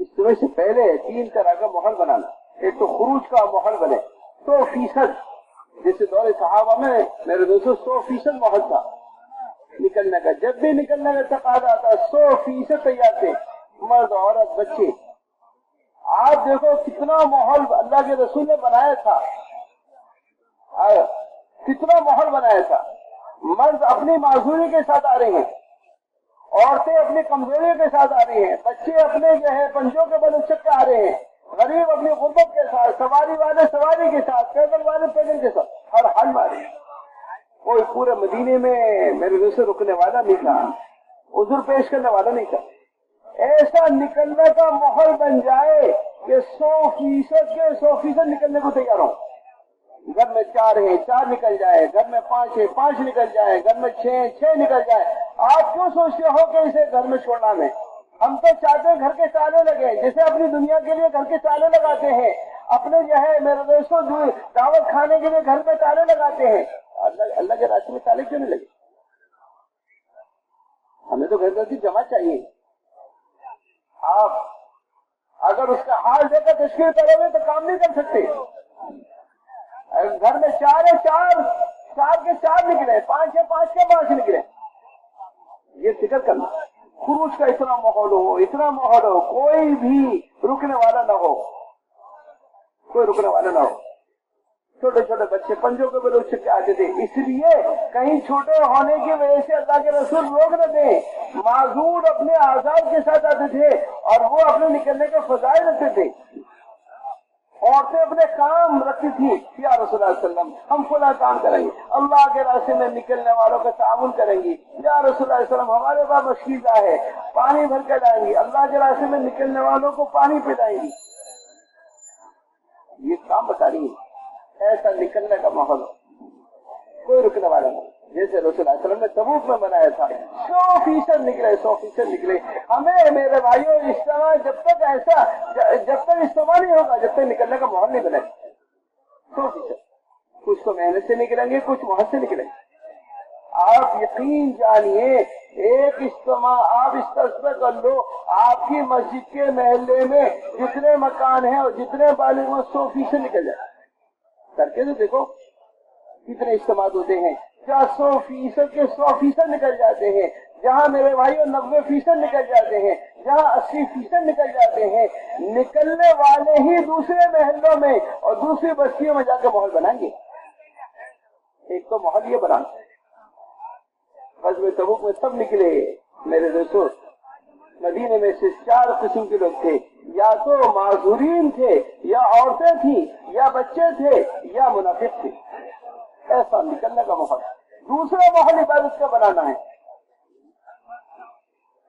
اجتماع سے پہلے تین طرح کا محل بنانا۔ ایک تو خروج کا محل بنے، سو فیصد۔ جیسے دور صحابہ میں، میرے دوستوں سو فیصد محل تھا۔ نکلنے کا، جب بھی نکلنے کا تقاضا تھا، سو فیصد تیار تھے۔ مرد، عورت، بچے۔ آپ دیکھو کتنا ماحول اللہ کے رسول نے بنایا تھا۔ کتنا ماحول بنایا تھا۔ مرد اپنی معذوری کے ساتھ آ رہے ہیں۔ عورتیں اپنی کمزوریوں کے ساتھ آ رہی ہیں، بچے اپنے جو ہے پنجوں کے بل اچھک کے آ رہے ہیں۔ غریب اپنی غربت کے ساتھ، سواری والے سواری کے ساتھ، پیدل والے پیدل کے ساتھ، ہر حال مارے کوئی پورے مدینے میں میرے دل سے رکنے والا نہیں تھا عذر پیش کرنے والا نہیں تھا۔ ایسا نکلنے کا ماحول بن جائے کہ سو فیصد کے سو فیصد نکلنے کو تیار ہوں۔ گھر میں چار ہے چار نکل جائے، گھر میں پانچ ہے پانچ نکل جائے، گھر میں چھ چھ نکل جائے۔ آپ کیوں سوچتے ہو کہ اسے گھر میں چھوڑنا میں؟ ہم تو چاہتے ہیں گھر کے تالے لگے جیسے اپنی دنیا کے لیے گھر کے تالے لگاتے ہیں۔ اپنے جو ہے، میرے دوستوں دور دعوت کھانے کے لیے گھر میں تالے لگاتے ہیں۔ اللہ اللہ کے راستے میں تالے کیوں نہیں لگے؟ ہمیں تو گھر گھر کی جمع چاہیے۔ آپ اگر اس کا حال دے کر تشکیل کرو گے تو کام نہیں کر سکتے۔ گھر میں چار ہے چار چار کے چار نکلے، پانچ ہے پانچ کے پانچ نکلے۔ یہ فکر کرنا۔ خروج کا اتنا ماحول ہو، اتنا ماحول ہو، کوئی بھی رکنے والا نہ ہو۔ کوئی رکنے والا نہ ہو۔ چھوٹے چھوٹے بچے، پنجوں کے بلوچ کے آتے تھے۔ اس لیے کہیں چھوٹے ہونے کی وجہ سے اللہ کے رسول روک نہ دیں۔ معذور اپنے آزاد کے ساتھ آتے تھے اور وہ اپنے نکلنے کے فضائے رکھتے تھے۔ عورتیں اپنے کام رکھتی تھی۔ یا رسول اللہ علیہ وسلم، ہم فلا کام کریں گے۔ اللہ کے راستے میں نکلنے والوں کا تعاون کریں گی یا رسول اللہ علیہ وسلم، ہمارے پاس مشکل ہے۔ پانی بھر کے لائیں گی اللہ کے راستے میں نکلنے والوں کو پانی پلائیں گی یہ کام بتا رہی ہے ایسا نکلنے کا ماحول کوئی رکنے والا نہیں۔ جیسے رسول اللہ علیہ وسلم نے تبوک میں بنایا تھا۔ سو فیصد نکلے، سو فیصد نکلے۔ ہمیں میرے بھائیوں اجتماع جب تک ایسا، جب تک اجتماع نہیں ہوگا، جب تک نکلنے کا ماحول نہیں بنے۔ سو فیصد۔ کچھ تو محنت سے نکلیں گے، کچھ وہاں سے نکلیں گے۔ آپ یقین جانیے، ایک اجتماع آپ اس تصویر کر لو، آپ کی مسجد کے محلے میں جتنے مکان ہیں اور جتنے بالغ سو فیصد نکل جائے۔ کر کے تو دیکھو کتنے اجتماع ہوتے ہیں۔ کیا سو فیصد کے سو فیصد نکل جاتے ہیں؟ جہاں میرے بھائیوں نبے فیصد نکل جاتے ہیں، جہاں اسی فیصد نکل جاتے ہیں۔ نکلنے والے ہی دوسرے محلوں میں اور دوسری بستیوں میں جا کے ماحول بنائیں گے۔ ایک تو ماحول یہ بنا۔ میں تبوک میں سب نکلے میرے دوستوں مدینے میں سے چار قسم کے لوگ تھے۔ یا تو معذورین تھے، یا عورتیں تھیں، یا بچے تھے، یا منافق تھے۔ ایسا نکلنے کا محل دوسرا محل عبادت کا بنانا ہے۔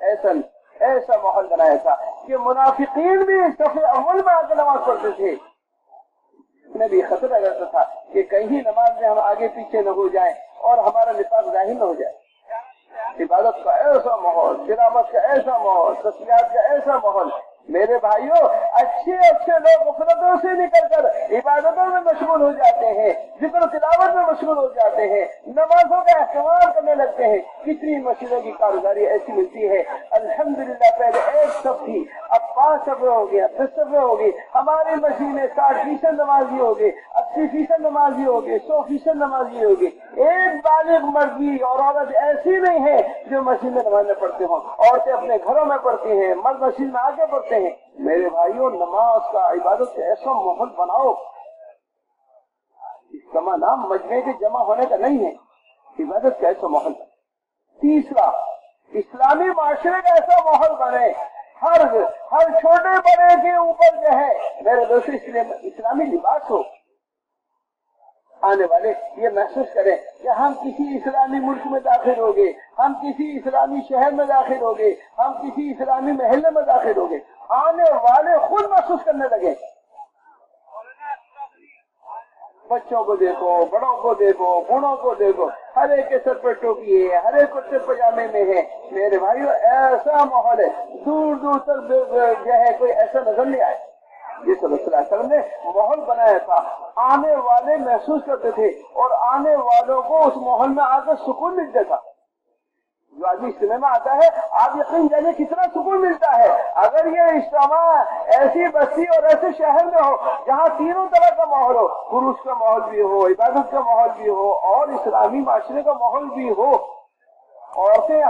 ایسا ایسا محل بنایا تھا کہ منافقین بھی صفحے اول میں آ کے نماز پڑھتے تھے۔ میں بھی خطرہ کرتا تھا کہ کہیں نماز میں ہم آگے پیچھے نہ ہو جائیں اور ہمارا نفاذ ظاہر نہ ہو جائے۔ عبادت کا ایسا ماحول سلامت کا ایسا ماحول تسلیحات کا ایسا ماحول میرے بھائیوں اچھے اچھے لوگ غفلتوں سے نکل کر عبادتوں میں مشغول ہو جاتے ہیں۔ ذکر اور میں مشغول ہو جاتے ہیں۔ نمازوں کا اہتمام کرنے لگتے ہیں۔ کتنی مسجدوں کی کاروباری ایسی ملتی ہے۔ الحمدللہ، پہلے ایک سب تھی، اب پانچ سفر ہو گیا دس سفر ہو گئی ہماری مسجد میں ساٹھ فیصد نمازی ہو گئے، اسی فیصد نمازی ہو سو فیصد نمازی ہو ایک بالغ مرضی اور عورت ایسی نہیں ہے جو مسجد میں نمازیں پڑھتے ہوں۔ عورتیں اپنے گھروں میں پڑھتی ہیں، مرد مسجد میں آگے پڑھتے ہیں۔ میرے بھائیوں، نماز کا عبادت سے ایسا محل بناؤ۔ جمع نام مجمعے کے جمع ہونے کا نہیں ہے۔ عبادت کا ایسا ماحول تیسرا، اسلامی معاشرے کا ایسا ماحول بنے۔ ہر ہر چھوٹے بڑے کے اوپر جو ہے، میرے دوست، اس لیے اسلامی لباس ہو۔ آنے والے، یہ محسوس کریں کہ ہم کسی اسلامی ملک میں داخل ہو گئے، ہم کسی اسلامی شہر میں داخل ہو گئے، ہم کسی اسلامی محلے میں داخل ہو گئے۔ آنے والے خود محسوس کرنے لگے۔ بچوں کو دیکھو، بڑوں کو دیکھو بڑوں کو دیکھو، ہر ایک کے سر پر ٹوپی ہے، ہر ایک کتے پجامے میں ہے۔ میرے بھائیو، ایسا ماحول ہے، دور دور تک جو ہے، کوئی ایسا نظر نہیں آئے یہ صلی اللہ علیہ وسلم نے ماحول بنایا تھا۔ آنے والے محسوس کرتے تھے اور آنے والوں کو اس ماحول میں آ کر سکون ملتا تھا۔ جو آدمی سنیما آتا ہے، آپ یقین جانے کتنا سکون ملتا ہے۔ اگر یہ اجتماع ایسی بستی اور ایسے شہر میں ہو جہاں تینوں طرح کا ماحول ہو خروش کا ماحول بھی ہو، عبادت کا ماحول بھی ہو، اور اسلامی معاشرے کا ماحول بھی ہو، عورتیں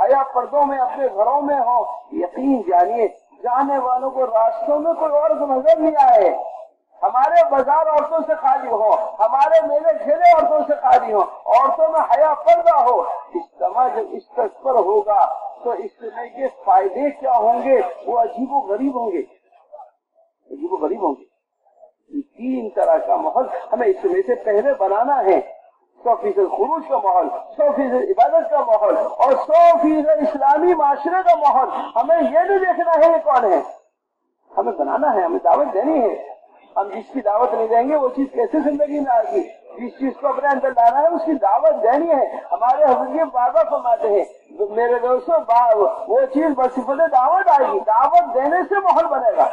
حیا پردوں میں، اپنے گھروں میں ہو یقین جانیے، جانے والوں کو راستوں میں کوئی اور نظر نہیں آئے۔ ہمارے بازار عورتوں سے خالی ہو ہمارے میلے کھیل عورتوں سے خالی ہو عورتوں میں حیا پردہ ہو اجتماع جب اس طرح پر ہوگا، تو اجتماع کے فائدے کیا ہوں گے؟ وہ عجیب و غریب ہوں گے۔ عجیب و غریب ہوں گے۔ تین طرح کا ماحول ہمیں اجتماع سے پہلے بنانا ہے۔ سو فیصد خروج کا ماحول، سو فیصد عبادت کا ماحول، اور سو فیصد اسلامی معاشرے کا ماحول۔ ہمیں یہ نہیں دیکھنا ہے یہ کون ہے؟ ہمیں بنانا ہے، ہمیں دعوت دینی ہے۔ ہم جس کی دعوت لے جائیں گے، وہ چیز کیسے زندگی میں آئے گی؟ جس چیز کو اپنے اندر لانا ہے، اس کی دعوت دینی ہے۔ ہمارے حضرت بابا فرماتے ہیں، میرے دوستوں وہ چیز بصفت دعوت آئے گی۔ دعوت دینے سے ماحول بنے گا۔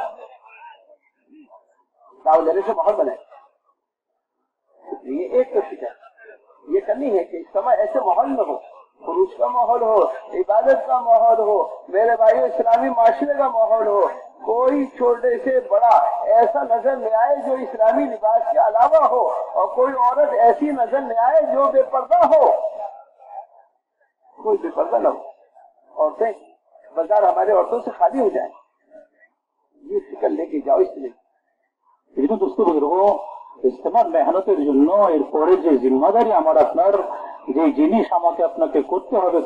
دعوت دینے سے ماحول بنے گا۔ یہ ایک تو فکر۔ یہ کرنی ہے کہ اس سمے ایسے ماحول میں ہو عروج کا ماحول ہو، عبادت کا ماحول ہو، میرے بھائی اسلامی معاشرے کا ماحول ہو۔ کوئی چھوٹے سے بڑا ایسا نظر نہ آئے جو اسلامی لباس کے علاوہ ہو اور کوئی عورت ایسی نظر نہ آئے جو بے پردہ ہو۔ کوئی بے پردہ نہ ہو۔ عورتیں بازار ہمارے عورتوں سے خالی ہو جائیں۔ یہ فکر لے کے جاؤ اس لیے۔ لیکن دوستوں بزرگوں ইসলামের মেহনতের জন্য এরপরে যে জিম্মাদারি আমার আপনার যে کے کرتے আপনাকে করতে হবে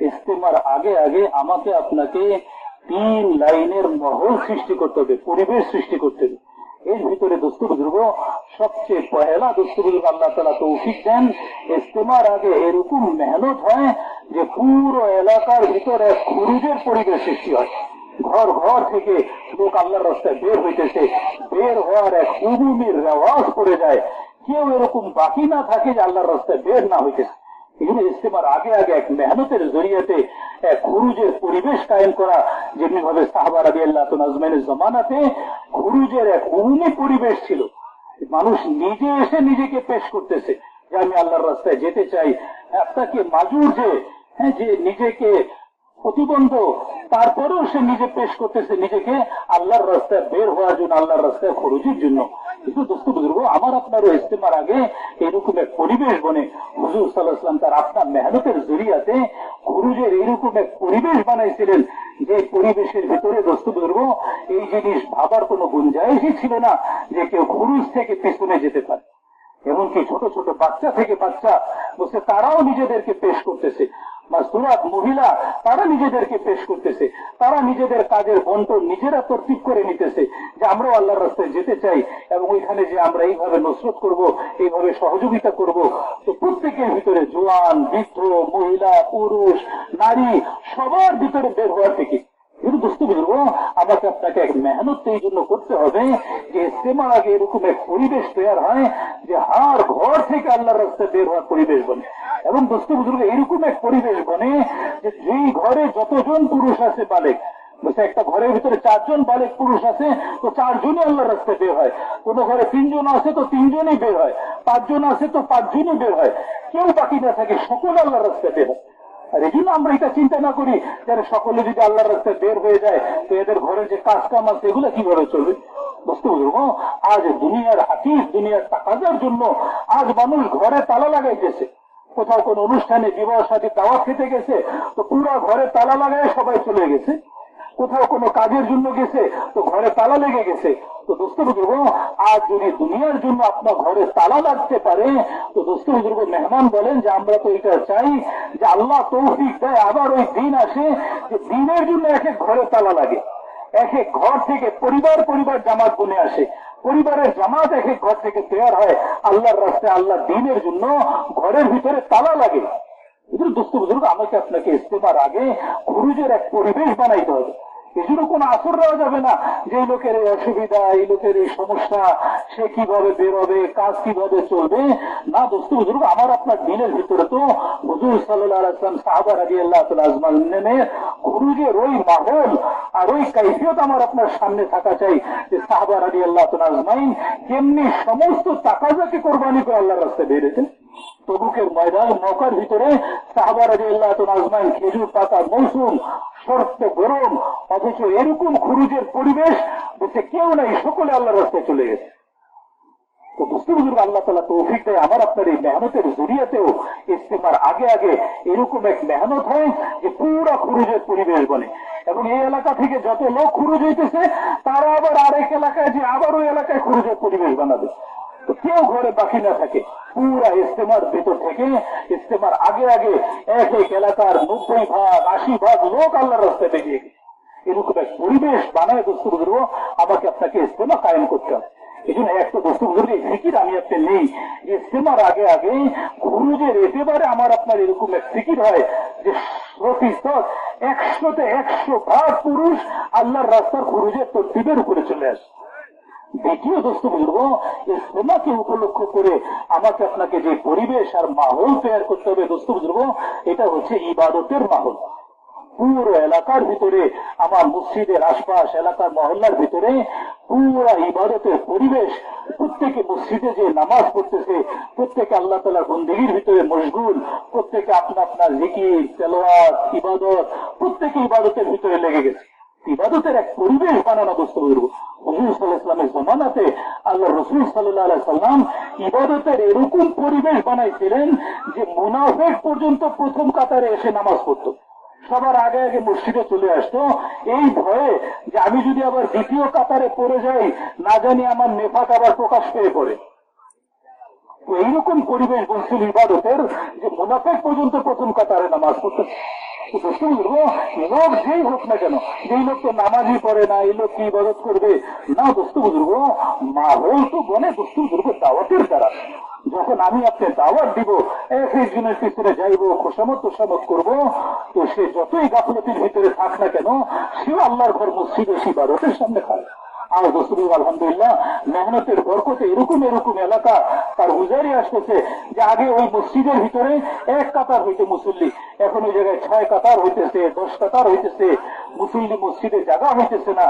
استعمال آگے آگے আগে کے তিন লাইনের মহল সৃষ্টি করতে হবে, পরিবেশ সৃষ্টি করতে হবে। এর ভিতরে দোস্ত বুজুর্গ সবচেয়ে পহেলা দোস্ত বুজুর্গ আল্লাহ তালা তৌফিক দেন। ইস্তেমার আগে এরকম মেহনত হয় যে পুরো এলাকার ভিতরে খুরুজের পরিবেশ সৃষ্টি হয়। ঘর ঘর থেকে লোক আল্লাহর রাস্তায় বের হইতেছে। বের হওয়ার এক উবুমির রেওয়াজ পড়ে যায়। কেউ এরকম বাকি না থাকে যে আল্লাহর রাস্তায় বের না হইতেছে। এগুলো ইস্তেমার আগে আগে এক মেহনতের জড়িয়েতে এক খুরুজের পরিবেশ কায়েম করা, যেমনি ভাবে সাহাবার আদি আল্লাহ নাজমাইনের জমানাতে খুরুজের এক উমুমি পরিবেশ ছিল। মানুষ নিজে এসে নিজেকে পেশ করতেছে যে আমি আল্লাহর রাস্তায় যেতে চাই। আপনাকে মাজুর যে হ্যাঁ যে নিজেকে প্রতিবন্ধ, তারপরেও সে নিজে পেশ করতেছে নিজেকে আল্লাহর রাস্তায় বের হওয়ার জন্য, আল্লাহর রাস্তায় খরচের জন্য। কিন্তু আমার আপনারও ইস্তেমার আগে এরকম এক পরিবেশ বনে হুজুর সাল্লাহাম তার আপনার মেহনতের জড়িয়াতে খুরুজের এইরকম এক পরিবেশ বানাইছিলেন যে পরিবেশের ভিতরে দোস্ত বুজুর্গ এই জিনিস ভাবার কোনো গুঞ্জাইশই ছিল না যে কেউ খুরুজ থেকে পেছনে যেতে পারে। এমনকি ছোট ছোট বাচ্চা থেকে বাচ্চা বসে তারাও নিজেদেরকে পেশ করতেছে। মাসুরাত মহিলা, তারা নিজেদেরকে পেশ করতেছে। তারা নিজেদের কাজের বন্টন নিজেরা তর্তিক করে নিতেছে যে আমরাও আল্লাহর রাস্তায় যেতে চাই এবং ওইখানে যে আমরা এইভাবে নসরত করব, এইভাবে সহযোগিতা করব, তো প্রত্যেকের ভিতরে জোয়ান, বৃদ্ধ, মহিলা, পুরুষ, নারী, সবার ভিতরে বের হওয়ার থেকে দোস্ত বুঝব আমাকে আপনাকে এক মেহনত এই জন্য করতে হবে যে ইস্তেমার আগে এরকম এক পরিবেশ তৈরি হয় যে হার ঘর থেকে আল্লাহর রাস্তায় বের হওয়ার পরিবেশ এবং এইরকম এক পরিবেশ বনে যে যেই ঘরে যতজন পুরুষ আছে বালেক একটা ঘরের ভিতরে চারজন বালেক পুরুষ আছে, তো চারজনই আল্লাহর রাস্তায় বের হয়। কোন ঘরে তিনজন আছে, তো তিনজনই বের হয়। পাঁচজন আছে, তো পাঁচজনই বের হয়। কেউ বাকি না থাকে, সকল আল্লাহর রাস্তায় বের হয়। আর এই আমরা এটা চিন্তা না করি যারা সকলে যদি আল্লাহর রাস্তায় বের হয়ে যায়, তো এদের ঘরে যে কাজ কাম আছে, এগুলো কীভাবে চলবে? বুঝতে বুঝব আজ দুনিয়ার হাতিস দুনিয়ার টাকাজার জন্য আজ মানুষ ঘরে তালা লাগাইতেছে। কোথাও কোন অনুষ্ঠানে বিবাহ সাথে দাওয়াত খেতে গেছে, তো পুরো ঘরে তালা লাগায় সবাই চলে গেছে। কোথাও কোনো কাজের জন্য গেছে, তো ঘরে তালা লেগে গেছে। তো দোস্ত বুজুর্গ আজ যদি দুনিয়ার জন্য আপনার ঘরে তালা লাগতে পারে, তো দোস্ত বুজুর্গ মেহমান বলেন যে আমরা তো এটা চাই যে আল্লাহ তৌফিক দেয়, আবার ওই দিন আসে যে দিনের জন্য এক এক ঘরে তালা লাগে। এক এক ঘর থেকে পরিবার পরিবার জামাত বনে আসে। পরিবারের জামাত এক এক ঘর থেকে তৈরি হয়। আল্লাহর রাস্তায় আল্লাহ দিনের জন্য ঘরের ভিতরে তালা লাগে। দোস্ত বুজুর্গ আমাকে আপনাকে ইস্তেমার আগে খুরুজের এক পরিবেশ বানাইতে হবে। এজন্য কোনো আসর দেওয়া যাবে না। যে লোকের এই অসুবিধা, এই লোকের এই সমস্যা, সে কীভাবে বেরোবে, কাজ কীভাবে চলবে? না দোস্ত বুজুর্গ আমার আপনার দিনের ভিতরে তো হুজুর সাল্লাম সাহাবার আলী আল্লাহ আজমানের খুরুজের ওই মাহল আর ওই কাইফিয়ত আমার আপনার সামনে থাকা চাই যে সাহাবার আলী আল্লাহ আজমাইন কেমনি সমস্ত টাকাজাকে কোরবানি করে আল্লাহর রাস্তায় বেরিয়েছেন তবুকের ময়দান, নৌকার ভিতরে মেহনতের জড়িয়াতেও ইস্তেমার আগে আগে এরকম এক মেহনত হয় যে পুরা খুরুজের পরিবেশ বনে এবং এই এলাকা থেকে যত লোক খুরুজ হইতেছে, তারা আবার আরেক এলাকায় যে আবার ওই এলাকায় খুরুজের পরিবেশ বানাবে। কেউ ঘরে বাকি না থাকে। পুরা ইস্তেমার ভেতর থেকে ইস্তেমার আগে আগে এক এক এলাকার নব্বই ভাগ, আশি ভাগ লোক আল্লাহর রাস্তায় বেরিয়ে গেছে। এরকম এক পরিবেশ বানায় দোস্ত বুঝব আমাকে আপনাকে ইস্তেমা কায়েম করতে হবে। এই জন্য একটা দোস্ত বুঝলে ফিকির আমি আপনি নেই। ইস্তেমার আগে আগে খুরুজের একেবারে আমার আপনার এরকম এক ফিকির হয় যে প্রতিশত একশোতে একশো ভাগ পুরুষ আল্লাহর রাস্তার খুরুজের তরতিবের উপরে চলে আসে। দ্বিতীয় দোস্ত উপলক্ষ করে আমাকে আপনাকে যে পরিবেশ আর মাহল তৈরি করতে হবে, দোস্ত বুঝব এটা হচ্ছে ইবাদতের মাহল। পুরো এলাকার ভিতরে, আমার মসজিদের আশপাশ এলাকার মহল্লার ভিতরে ইবাদতের পরিবেশ, প্রত্যেকে মসজিদে যে নামাজ পড়তেছে, প্রত্যেকে আল্লাহ তালার বন্দিগির ভিতরে মশগুল, প্রত্যেকে আপনা আপনার জিকির তেলোয়ার ইবাদত, প্রত্যেকে ইবাদতের ভিতরে লেগে গেছে। ইবাদতের এক পরিবেশ বানানো বস্তু বলব হজুর জমানাতে আল্লাহ রসুল সাল্লাহ সাল্লাম ইবাদতের এরকম পরিবেশ বানাইছিলেন যে মুনাফেক পর্যন্ত প্রথম কাতারে এসে নামাজ পড়তো। সবার আগে আগে মসজিদে চলে আসতো। এই ভয়ে যে আমি যদি আবার দ্বিতীয় কাতারে পড়ে যাই, না জানি আমার নেফাক আবার প্রকাশ পেয়ে পড়ে। এইরকম পরিবেশ বলছিল ইবাদতের যে মুনাফেক পর্যন্ত প্রথম কাতারে নামাজ পড়তে। লোক যেই হোক না কেন যেই লোক তো নামাজই পড়ে না এই লোক কি করবে না দোস্ত বুজুর্গ মাহল তো দোস্ত বুজুর্গ দাওয়াতের দ্বারা যখন আমি আপনি দাওয়াত দিব এক একজনের পিছনে যাইব খোসামত করব তো সে যতই গাফলতির ভিতরে থাক না কেন সেও আল্লাহর ঘর ইবাদতের সামনে খায় আর আলহামদুলিল্লাহ মেহনতের বরকতে এরকম এরকম এলাকা তার উজারি আসতেছে যে আগে ওই মসজিদের ভিতরে এক কাতার হইতে মুসল্লি এখন ওই জায়গায় ছয় কাতার হইতেছে দশ কাতার হইতেছে, মুসল্লি মসজিদে জায়গা হইতেছে না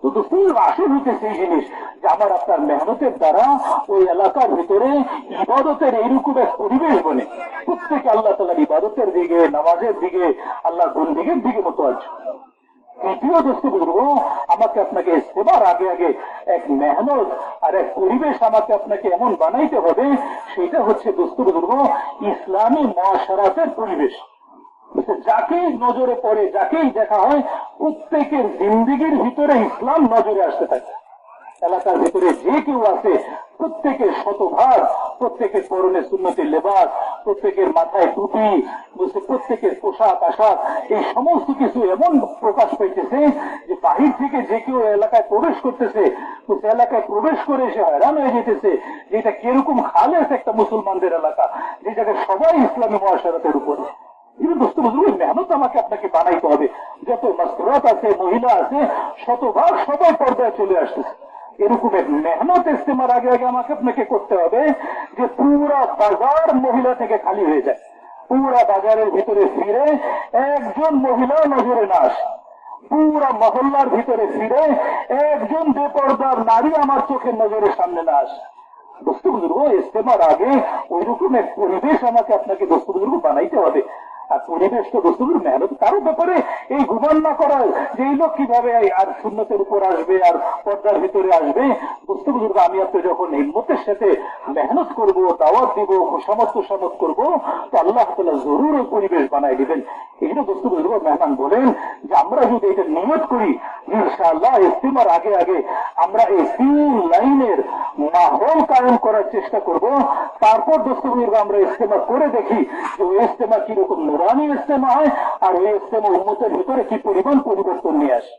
তো দোস্তবি আসল হইতেছে এই জিনিস, যে আমার আপনার মেহনতের দ্বারা ওই এলাকার ভিতরে ইবাদতের এইরকম এক পরিবেশ বনে। প্রত্যেকে আল্লাহ তালার ইবাদতের দিকে, নামাজের দিকে আল্লাহ দিকের দিকে মতো আছে তৃতীয় দোস্ত বুঝব আমাকে আপনাকে সেবার আগে আগে এক মেহনত আর এক পরিবেশ আমাকে আপনাকে এমন বানাইতে হবে, সেটা হচ্ছে দোস্ত বুঝব ইসলামী মহাসারাতের পরিবেশ। যাকেই নজরে পড়ে, যাকেই দেখা হয়, প্রত্যেকের জিন্দিগির ভিতরে ইসলাম নজরে আসতে থাকে। এলাকার ভিতরে যে কেউ আছে, প্রত্যেকের শতভাগ, প্রত্যেকের পরনে সুন্নতির লেবাস, প্রত্যেকের মাথায় টুপি, প্রত্যেকের পোশাক, আশাক, এই সমস্ত কিছু এমন প্রকাশ পাইতেছে যে বাহির থেকে যে কেউ এলাকায় প্রবেশ করতেছে এলাকায় প্রবেশ করে এসে হয়রান হয়ে যেতেছে যে এটা কীরকম খালেস একটা মুসলমানদের এলাকা, যে জায়গায় সবাই ইসলামী মহাসারাতের উপরে। কিন্তু দোস্ত বুঝলো মেহনত আমাকে আপনাকে বানাইতে হবে। যত মাস্তুরাত আছে, মহিলা আছে, শতভাগ সবাই পর্দায় চলে আসতেছে। এক মেহনত ইস্তেমার আগে আগে আমাকে আপনাকে করতে হবে যে পুরা বাজার মহিলা থেকে খালি হয়ে যায়। পুরা বাজারের ভিতরে ফিরে একজন মহিলা নজরে না আসে। পুরা মহল্লার ভিতরে ফিরে একজন বেপর্দার নারী আমার চোখের নজরের সামনে না আসে। দোস্ত বুজুর্গ ইস্তেমার আগে ওই রকম এক পরিবেশ আমাকে আপনাকে দোস্ত বুজুর্গ বানাইতে হবে। দোস্তুর মেহনত কারও ব্যাপারে এই গুমান না করার যে এই লোক কীভাবে আর শূন্যতের উপর আসবে, আর পর্দার ভিতরে আসবে? বুজুর্গ আমি আপনি যখন হিম্মতের সাথে মেহনত করব, দাওয়াত দিব করব, তো আল্লাহ তালা জরুর পরিবেশ বানাই দিবেন। বুজুর্গ মেহমান বলেন যে আমরা যদি এটা নিয়ত করি, ইনশাআল্লাহ আগে আগে আমরা এই লাইনের মাহল কায়েম করার চেষ্টা করব। তারপর দোস্ত আমরা ইস্তেমা করে দেখি যে ওই ইস্তেমা কীরকম নুরানি ইস্তেমা হয় আর ওই ইস্তেমা উন্মতের ভিতরে কি পরিমাণ পরিবর্তন নিয়ে আসে?